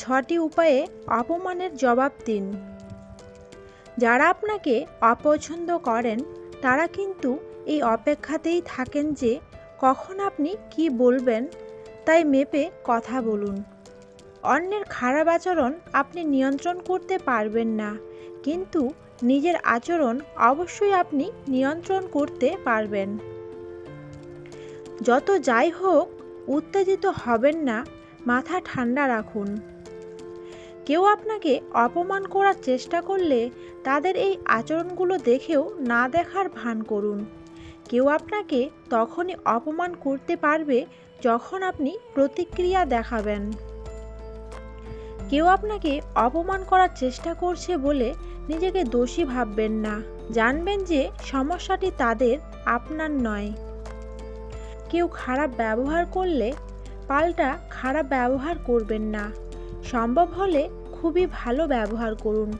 ছটি উপায়ে অপমানের জবাব দিন। যারা আপনাকে অপছন্দ করেন, তারা কিন্তু এই অপেক্ষাতেই থাকেন যে কখন আপনি কি বলবেন, তাই মেপে কথা বলুন। অন্যের খারাপ আচরণ আপনি নিয়ন্ত্রণ করতে পারবেন না, কিন্তু নিজের আচরণ অবশ্যই আপনি নিয়ন্ত্রণ করতে পারবেন। যত যাই হোক, উত্তেজিত হবেন না, মাথা ঠান্ডা রাখুন। কেউ আপনাকে অপমান করার চেষ্টা করলে তাদের এই আচরণগুলো দেখেও না দেখার ভান করুন। কেউ আপনাকে তখনই অপমান করতে পারবে যখন আপনি প্রতিক্রিয়া দেখাবেন। কেউ আপনাকে অপমান করার চেষ্টা করছে বলে নিজেকে দোষী ভাববেন না। জানবেন যে সমস্যাটি তাদের, আপনার নয়। কেউ খারাপ ব্যবহার করলে পাল্টা খারাপ ব্যবহার করবেন না। সম্ভব হলে খুবই ভালো ব্যবহার করুন।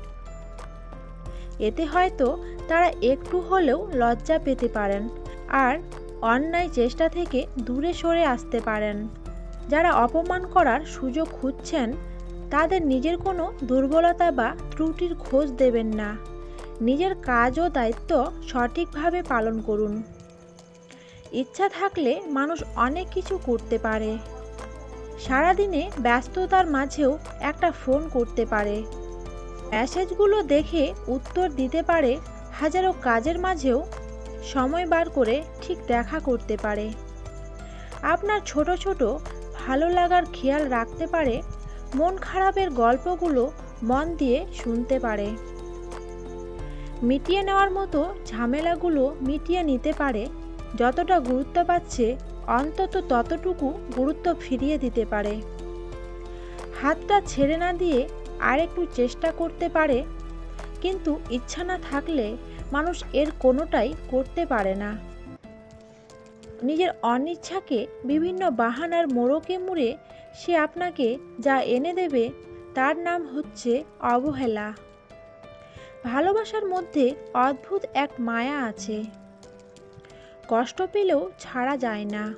এতে হয়তো তারা একটু হলেও লজ্জা পেতে পারেন আর অন্যায় চেষ্টা থেকে দূরে সরে আসতে পারেন। যারা অপমান করার সুযোগ খুঁজছেন, তাদের নিজের কোনো দুর্বলতা বা ত্রুটির খোঁজ দেবেন না। নিজের কাজ ও দায়িত্ব সঠিকভাবে পালন করুন। ইচ্ছা থাকলে মানুষ অনেক কিছু করতে পারে। সারাদিনে ব্যস্ততার মাঝেও একটা ফোন করতে পারে। মেসেজগুলো দেখে উত্তর দিতে পারে, হাজারো কাজের মাঝেও সময় বার করে ঠিক দেখা করতে পারে। আপনার ছোট ছোট, ভালো লাগার খেয়াল রাখতে পারে, মন খারাপের গল্পগুলো মন দিয়ে শুনতে পারে। মিটিয়ে নেওয়ার মতো ঝামেলাগুলো মিটিয়ে নিতে পারে যতটা গুরুত্ব পাচ্ছে, অন্তত ততটুকু গুরুত্ব ফিরিয়ে দিতে পারে। হাতটা ছেড়ে না দিয়ে আর একটু চেষ্টা করতে পারে, কিন্তু ইচ্ছা না থাকলে মানুষ এর কোনোটাই করতে পারে না। নিজের অনিচ্ছাকে বিভিন্ন বাহানার মোড়কে মুড়ে সে আপনাকে যা এনে দেবে, তার নাম হচ্ছে অবহেলা। ভালোবাসার মধ্যে অদ্ভুত এক মায়া আছে। কষ্ট পেলেও ছাড়া যায় না।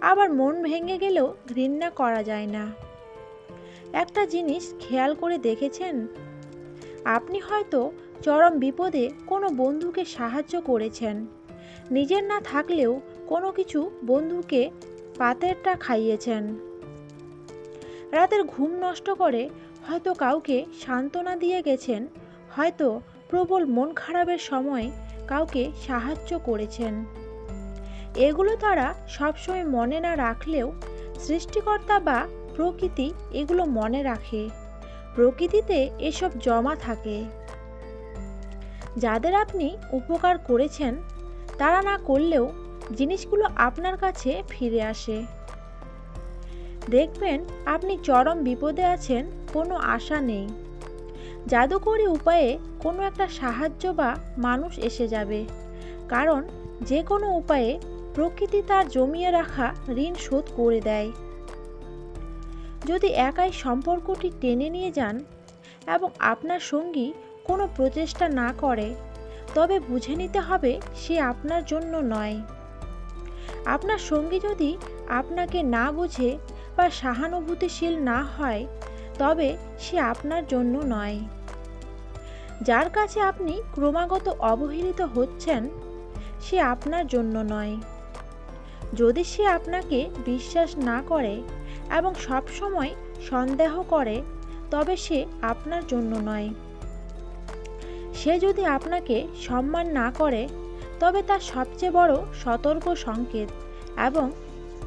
আবার মন ভেঙে গেলেও ঘৃণা করা যায় না। একটা জিনিস খেয়াল করে দেখেছেন? আপনি হয়তো চরম বিপদে কোনো বন্ধুকে সাহায্য করেছেন। নিজের না থাকলেও কোনো কিছু বন্ধুকে পাতেরটা খাইয়েছেন। রাতের ঘুম নষ্ট করে হয়তো কাউকে সান্ত্বনা দিয়ে গেছেন, হয়তো প্রবল মন খারাপের সময় কাউকে সাহায্য করেছেন। এগুলো তারা সবসময় মনে না রাখলেও সৃষ্টিকর্তা বা প্রকৃতি এগুলো মনে রাখে। প্রকৃতিতে এসব জমা থাকে। যাদের আপনি উপকার করেছেন, তারা না করলেও জিনিসগুলো আপনার কাছে ফিরে আসে। দেখবেন আপনি চরম বিপদে আছেন, কোনো আশা নেই। জাদুকরী উপায়ে কোনো একটা সাহায্য বা মানুষ এসে যাবে। কারণ যে কোনো উপায়ে প্রকৃতি তার জমিয়ে রাখা ঋণ শোধ করে দেয়। যদি একাই সম্পর্কটি টেনে নিয়ে যান এবং আপনার সঙ্গী কোনো প্রচেষ্টা না করে, তবে বুঝে নিতে হবে সে আপনার জন্য নয়। আপনার সঙ্গী যদি আপনাকে না বুঝে বা সহানুভূতিশীল না হয় তবে সে আপনার জন্য নয়। যার কাছে আপনি ক্রমাগত অবহেলিত হচ্ছেন, সে আপনার জন্য নয়। যদি সে আপনাকে বিশ্বাস না করে এবং সবসময় সন্দেহ করে, তবে সে আপনার জন্য নয়। সে যদি আপনাকে সম্মান না করে, তবে তার সবচেয়ে বড় সতর্ক সংকেত এবং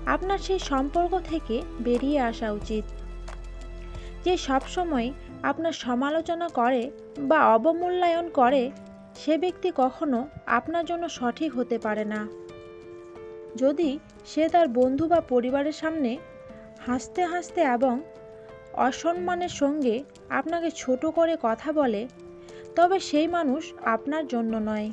আপনার সেই সম্পর্ক থেকে বেরিয়ে আসা উচিত। যে সবসময় আপনার সমালোচনা করে বা অবমূল্যায়ন করে, সে ব্যক্তি কখনো আপনার জন্য সঠিক হতে পারে না। যদি সে তার বন্ধু বা পরিবারের সামনে হাসতে হাসতে এবং অসম্মানের সঙ্গে আপনাকে ছোট করে কথা বলে, তবে সেই মানুষ আপনার জন্য নয়।